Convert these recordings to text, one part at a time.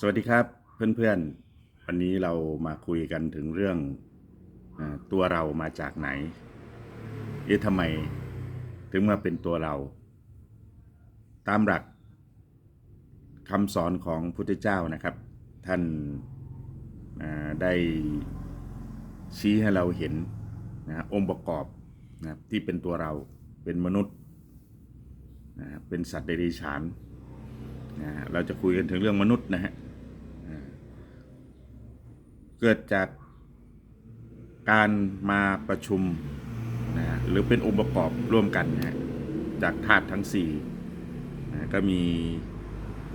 สวัสดีครับเพื่อนๆ วันนี้เรามาคุยกันถึงเรื่องอตัวเรามาจากไหนเอ๊ะทำไมถึงมาเป็นตัวเรา ตามหลักคำสอนของพุทธเจ้านะครับ ท่านได้ชี้ให้เราเห็นนะองค์ประกอบนะครับที่เป็นตัวเราเป็นมนุษย์นะเป็นสัตว์เดรัจฉานนะฮะเราจะคุยกันถึงเรื่องมนุษย์นะฮะ กิดจากการมาประชุมนะฮะหรือเป็นองค์ประกอบร่วมกันนะฮะจากธาตุทั้งสี่นะก็มี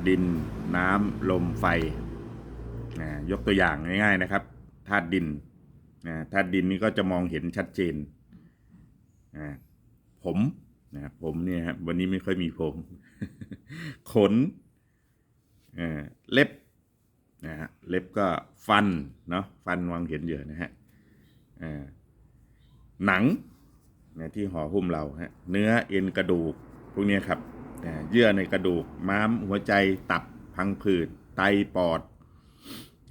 ดินน้ำลมไฟนะยกตัวอย่างง่ายๆนะครับธาตุดินนะธาตุดินนี่ก็จะมองเห็นชัดเจนนะผมนะผมเนี่ยครับวันนี้ไม่ค่อยมีผม ขนเอ่อเล็บ นะฮะเล็บก็ฟันเนาะฟันวางเห็นเยอะนะฮะอ่อหนังนะที่ห่อหุ้มเราฮะเนื้อเอ็นกระดูกพวกเนี้ยครับอ่าเยื่อในกระดูกม้ามหัวใจตับพังผืดไตปอด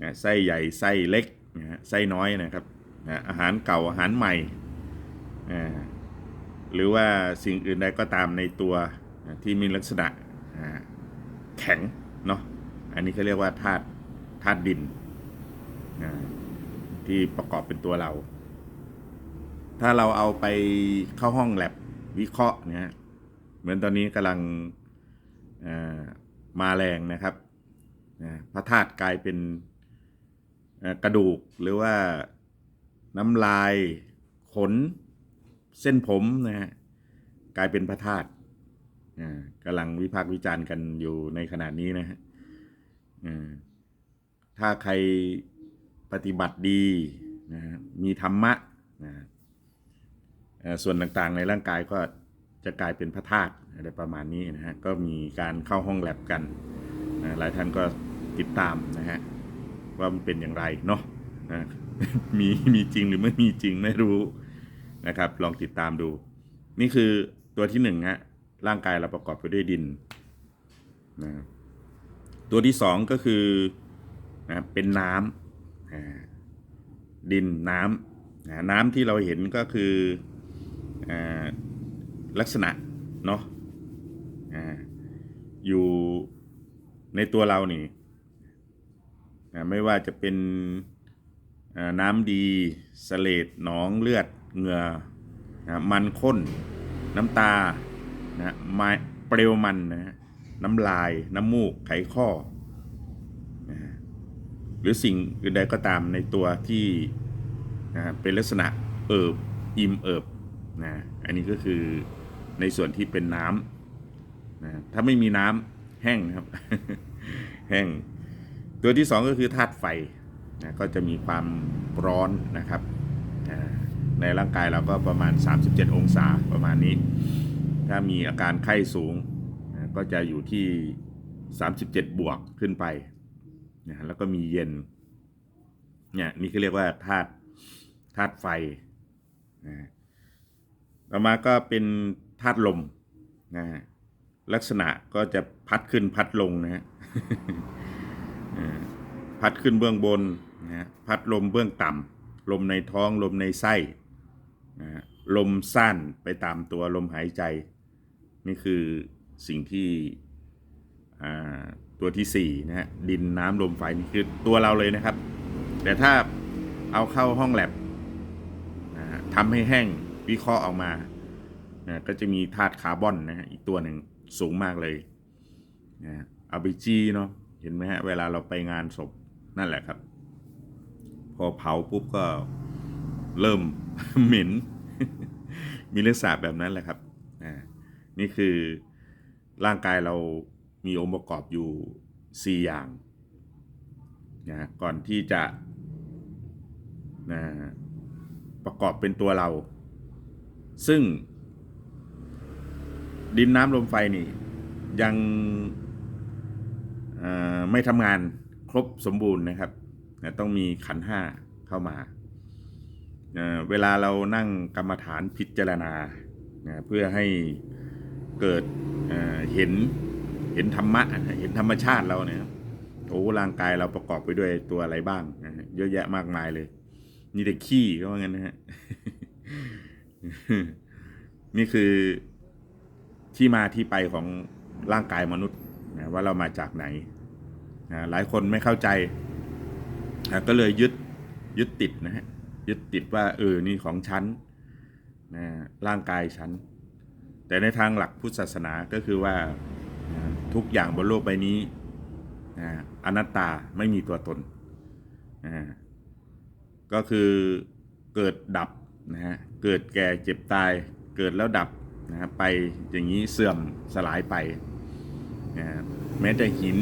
นะไส้ใหญ่ไส้เล็กนะฮะไส้น้อยนะครับนะอาหารเก่าอาหารใหม่อ่าหรือว่าสิ่งอื่นใดก็ตามในตัวนะที่มีลักษณะอ่าแข็งเนาะอันนี้เขาเรียกว่าธาตุ ธาตุดินที่ประกอบเป็นตัวเรา ถ้าเราเอาไปเข้าห้องแลบวิเคราะห์เนี่ยเหมือนตอนนี้กำลังมาแรงนะครับพระธาตุกลายเป็นกระดูกหรือว่าน้ำลายขนเส้นผมนะฮะกลายเป็นพระธาตุกำลังวิพากษ์วิจารณ์กันอยู่ในขณะนี้นะฮะ ถ้าใครปฏิบัติดีนะฮะมีธรรมะนะส่วนต่างๆในร่างกายก็จะกลายเป็นพระธาตุอะไรประมาณนี้นะฮะก็มีการเข้าห้องแลบกันนะหลายท่านก็ติดตามนะฮะว่ามันเป็นอย่างไรเนาะนะมีมีจริงหรือไม่มีจริงไม่รู้นะครับ ลองติดตามดู นี่คือตัวที่หนึ่งฮะร่างกายเราประกอบไปด้วยดินนะตัวที่สองก็คือ นะเป็นน้ำดินน้ำนะน้ำที่เราเห็นก็คืออลักษณะเนาะออยู่ในตัวเรานี่นะไม่ว่าจะเป็นน้ำดีสเลดหนองเลือดเหงื่อนะมันข้น น้ำตานะไม้เปลวมันนะน้ำลายน้ำมูกไขข้อ หรือสิ่งอื่นใดก็ตามในตัวที่นะเป็นลักษณะเอิบอิ่มเอิบนะอันนี้ก็คือในส่วนที่เป็นน้ำนะถ้าไม่มีน้ำแห้งนะครับ แห้ง ตัวที่สองก็คือธาตุไฟนะก็จะมีความร้อนนะครับอ่าในร่างกายเราก็ประมาณ 37 องศาประมาณนี้ ถ้ามีอาการไข้สูงนะก็จะอยู่ที่ 37 บวกขึ้นไป นะแล้วก็มีเย็นเนี่ยนี่คือเรียกว่าธาตุธาตุไฟนะต่อมาก็เป็นธาตุลมนะลักษณะก็จะพัดขึ้นพัดลงนะฮะพัดขึ้นเบื้องบนนะพัดลมเบื้องต่ำลมในท้องลมในไส้นะฮะลมสั้นไปตามตัวลมหายใจ นี่คือสิ่งที่อ่า ตัวที่สี่นะฮะดินน้ำลมไฟนี่คือตัวเราเลยนะครับ แต่ถ้าเอาเข้าห้องแลบนะทำให้แห้งวิเคราะห์ออกมานะก็จะมีธาตุคาร์บอนนะฮะอีกตัวหนึ่งสูงมากเลยนะเอาไปจี้เนาะเห็นไหมฮะเวลาเราไปงานศพนั่นแหละครับ พอเผาปุ๊บก็เริ่มเหม็น มีลักษณะแบบนั้นแหละครับนี่คือร่างกายเรา มีองค์ประกอบอยู่ 4 อย่างนะก่อนที่จะนะประกอบเป็นตัวเรา ซึ่ง ดินน้ำลมไฟนี่ ยังไม่ทำงานครบสมบูรณ์นะครับนะต้องมีขันห้าเข้ามา เวลาเรานั่งกรรมฐานพิจารณานะเพื่อให้เกิดเห็น เห็นธรรมะเห็นธรรมชาติเราเนี่ยครับโอ้ร่างกายเราประกอบไปด้วยตัวอะไรบ้างนะเยอะแยะมากมายเลยนี่แต่ขี้ก็ว่างั้นนะฮะนี่คือที่มาที่ไปของร่างกายมนุษย์นะว่าเรามาจากไหนนะหลายคนไม่เข้าใจนะก็เลยยึดยึดติดนะฮะยึดติดว่าเออนี่ของฉันนะร่างกายฉัน แต่ในทางหลักพุทธศาสนาก็คือว่า ทุกอย่างบนโลกใบนี้นะอนัตตาไม่มีตัวตนนะก็คือเกิดดับนะฮะเกิดแก่เจ็บตายเกิดแล้วดับนะฮะไปอย่างนี้เสื่อมสลายไปนะฮะแม้แต่หิน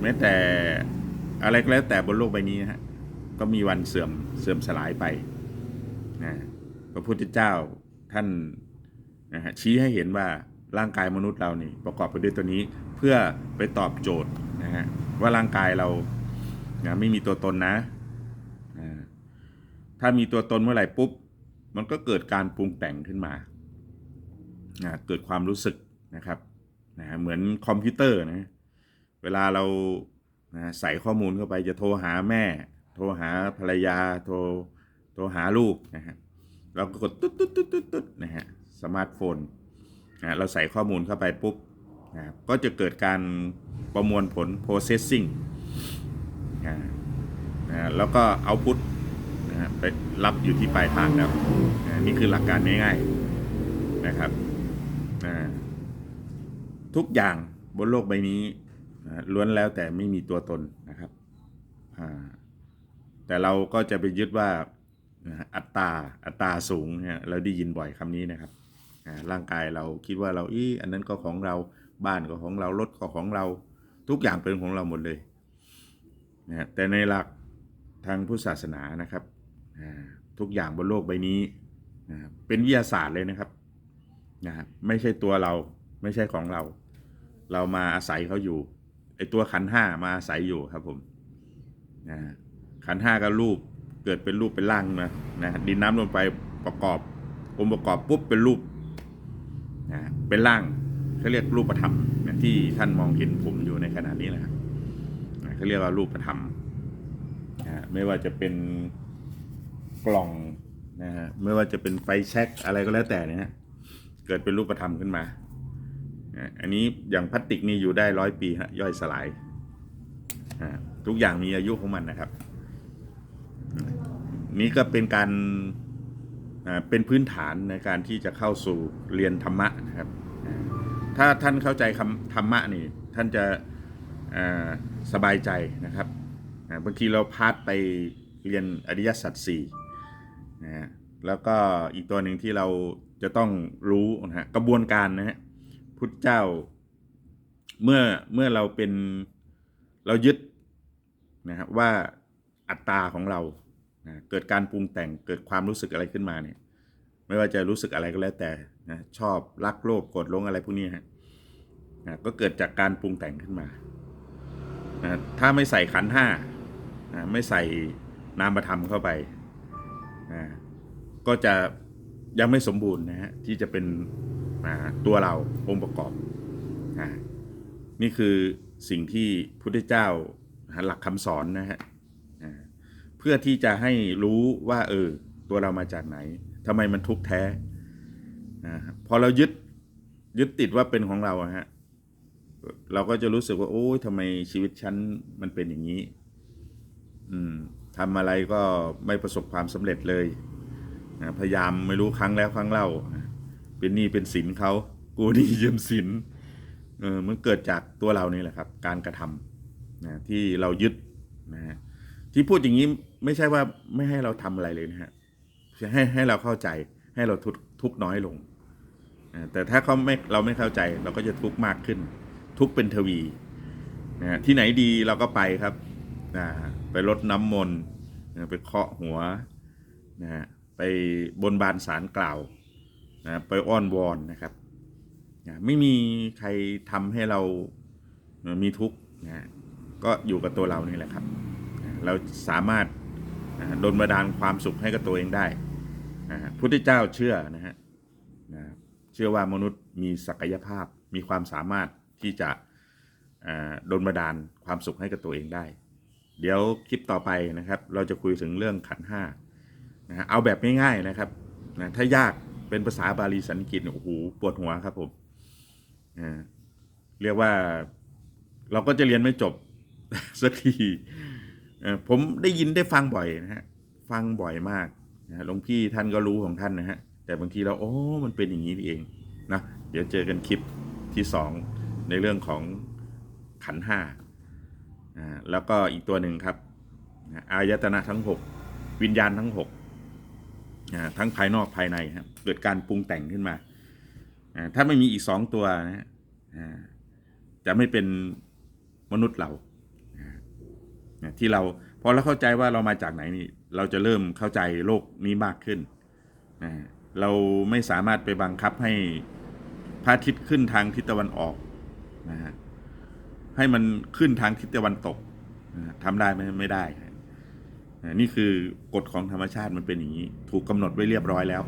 แม้แต่อะไรก็แล้วแต่บนโลกใบนี้นะฮะก็มีวันเสื่อมเสื่อมสลายไปนะพระพุทธเจ้าท่านนะฮะชี้ให้เห็นว่า ร่างกายมนุษย์เรานี่ประกอบไปด้วยตัวนี้เพื่อไปตอบโจทย์นะฮะว่าร่างกายเรานะไม่มีตัวตนนะ ถ้ามีตัวตนเมื่อไหร่ปุ๊บ มันก็เกิดการปรุงแต่งขึ้นมานะเกิดความรู้สึกนะครับนะเหมือนคอมพิวเตอร์นะเวลาเรานะใส่ข้อมูลเข้าไปจะโทรหาแม่ โทรหาภรรยา โทรโทรหาลูกนะฮะเราก็กดตุ๊ดตุ๊ดตุ๊ดตุ๊ดตุ๊ดนะฮะสมาร์ทโฟน นะเราใส่ข้อมูลเข้าไปปุ๊บนะก็จะเกิดการประมวลผล processing นะนะแล้วก็เอาพุทนะไปรับอยู่ที่ปลายทางแล้วนะนี่คือหลักการง่ายๆนะครับนะทุกอย่างบนโลกใบนี้นะล้วนแล้วแต่ไม่มีตัวตนนะครับ แต่เราก็จะไปยึดว่าอัตราอัตราสูงเนี่ยเราได้ยินบ่อยคำนี้นะครับ ร่างกายเราคิดว่าเราอีอันนั้นก็ของเราบ้านก็ของเรารถก็ของเรา ทุกอย่างเป็นของเราหมดเลยนะแต่ในหลักทางพุทธศาสนานะครับทุกอย่างบนโลกใบนี้เป็นวิทยาศาสตร์เลยนะครับนะไม่ใช่ตัวเราไม่ใช่ของเรา เรามาอาศัยเขาอยู่ไอตัวขันห้ามาอาศัยอยู่ครับผมนะขันห้าก็รูปเกิดเป็นรูปเป็นร่างนะนะดินน้ำลงไปประกอบองค์ประกอบปุ๊บเป็นรูป นะเป็นร่างเขาเรียกรูปธรรมนะที่ท่านมองเห็นผมอยู่ในขณะนี้นะครับนะเขาเรียกว่ารูปธรรมนะไม่ว่าจะเป็นกล่องนะฮะไม่ว่าจะเป็นไฟแช็กอะไรก็แล้วแต่เนะฮะเกิดเป็นรูปธรรมขึ้นมานะอันนี้อย่างพลาสติกนี่อยู่ได้ร้อยปีฮะย่อยสลายนะทุกอย่างมีอายุของมันนะครับ นี่ก็เป็นการ เป็นพื้นฐานในการที่จะเข้าสู่เรียนธรรมะนะครับ ถ้าท่านเข้าใจคำธรรมะนี่ท่านจะสบายใจนะครับบางทีเราพาดไปเรียนอริยสัจสี่นะฮะแล้วก็อีกตัวหนึ่งที่เราจะต้องรู้นะฮะกระบวนการนะฮะพุทธเจ้าเมื่อเมื่อเราเป็นเรายึดนะฮะว่าอัตตาของเรา นะเกิดการปรุงแต่งเกิดความรู้สึกอะไรขึ้นมาเนี่ยไม่ว่าจะรู้สึกอะไรก็แล้วแต่นะชอบรักโลภโกรธลงอะไรพวกนี้ฮะนะก็เกิดจากการปรุงแต่งขึ้นมานะถ้าไม่ใส่ขันห้านะไม่ใส่นามธรรมเข้าไปนะก็จะยังไม่สมบูรณ์นะฮะที่จะเป็นอ่าตัวเราองค์ประกอบนะนี่คือสิ่งที่พุทธเจ้าหลักคำสอนนะฮะ เพื่อที่จะให้รู้ว่า เออ ตัวเรามาจากไหนทำไมมันทุกข์แท้นะพอเรายึดยึดติดว่าเป็นของเราฮะเราก็จะรู้สึกว่า โอ้ยทำไมชีวิตฉันมันเป็นอย่างนี้ อืมทำอะไรก็ไม่ประสบความสำเร็จเลยนะพยายามไม่รู้ครั้งแล้วครั้งเล่า เป็นหนี้เป็นสินเขากูหนี้ยืมสินเออมันเกิดจากตัวเรานี่แหละครับ การกระทำนะที่เรายึดนะฮะ ที่พูดอย่างนี้ไม่ใช่ว่าไม่ให้เราทำอะไรเลยนะฮะให้ให้เราเข้าใจให้เราทุกทุกน้อยลงอ่าแต่ถ้าเขาไม่เราไม่เข้าใจเราก็จะทุกข์มากขึ้น ทุกเป็นทวีนะฮะที่ไหนดีเราก็ไปครับอ่าไปรดน้ำมนต์นะไปเคาะหัวนะฮะไปบนบานสารกล่าวนะไปอ้อนวอนนะครับนะไม่มีใครทำให้เรามีทุกข์นะฮะก็อยู่กับตัวเรานี่แหละครับ เราสามารถดลบันดาลความสุขให้กับตัวเองได้นะฮะพุทธเจ้าเชื่อนะฮะเชื่อว่ามนุษย์มีศักยภาพมีความสามารถที่จะโดนบันดาลความสุขให้กับตัวเองได้ เดี๋ยวคลิปต่อไปนะครับ เราจะคุยถึงเรื่องขันห้านะเอาแบบง่ายๆนะครับนะถ้ายากเป็นภาษาบาลีสันสกฤตโอ้โหปวดหัวครับผมเรียกว่าเราก็จะเรียนไม่จบสักที ผมได้ยินได้ฟังบ่อยนะฮะฟังบ่อยมากนะหลวงพี่ท่านก็รู้ของท่านนะฮะแต่บางทีเราโอ้มันเป็นอย่างนี้เองนะเดี๋ยวเจอกันคลิปที่สองในเรื่องของขันห้าอ่าแล้วก็อีกตัวหนึ่งครับอายตนะทั้งหกวิญญาณทั้งหกอ่าทั้งภายนอกภายในครับเกิดการปรุงแต่งขึ้นมาอ่าถ้าไม่มีอีกสองตัวนะฮะอ่าจะไม่เป็นมนุษย์เรา นะที่เราพอเราเข้าใจว่าเรามาจากไหนนี่ เราจะเริ่มเข้าใจโลกนี้มากขึ้นอ่าเราไม่สามารถไปบังคับให้พระอาทิตย์ขึ้นทางทิศตะวันออกนะฮะให้มันขึ้นทางทิศตะวันตกนะทำได้ไหมไม่ได้นะนี่คือกฎของธรรมชาติมันเป็นอย่างนี้ ถูกกำหนดไว้เรียบร้อยแล้ว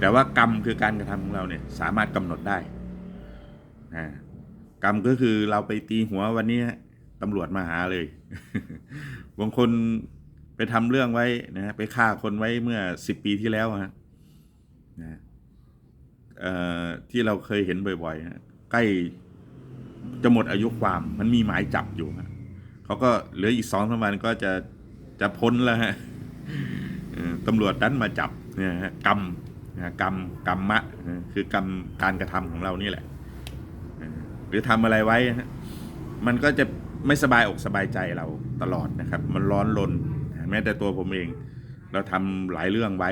แต่ว่ากรรมคือการกระทำของเราเนี่ยสามารถกำหนดได้นะกรรมก็คือเราไปตีหัววันนี้ ตำรวจมาหาเลย บางคนไปทำเรื่องไว้นะไปฆ่าคนไว้เมื่อสิบปีที่แล้วฮะนะที่เราเคยเห็นบ่อยๆฮะใกล้จะหมดอายุความ มันมีหมายจับอยู่ฮะเขาก็เหลืออีกสองสามวันก็จะจะพ้นแล้วฮะตำรวจดันมาจับเนี่ยฮะกรรมกรรมกรรมะ คือกรรมการกระทำของเรานี่แหละหรือทำอะไรไว้ฮะมันก็จะ ไม่สบายอกสบายใจเราตลอดนะครับ มันร้อนรนแม้แต่ตัวผมเอง เราทำหลายเรื่องไว้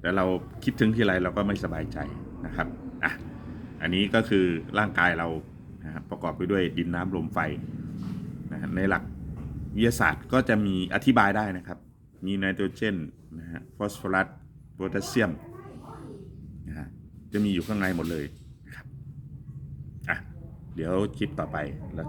แต่เราคิดถึงที่ไรเราก็ไม่สบายใจนะครับอะอันนี้ก็คือร่างกายเรานะครับประกอบไปด้วยดินน้ำลมไฟนะในหลักวิทยาศาสตร์ก็จะมีอธิบายได้นะครับ มีไนโตรเจนนะฮะฟอสฟอรัสโพแทสเซียมนะฮะจะมีอยู่ข้างในหมดเลย เดี๋ยวคลิปต่อไปแล้ว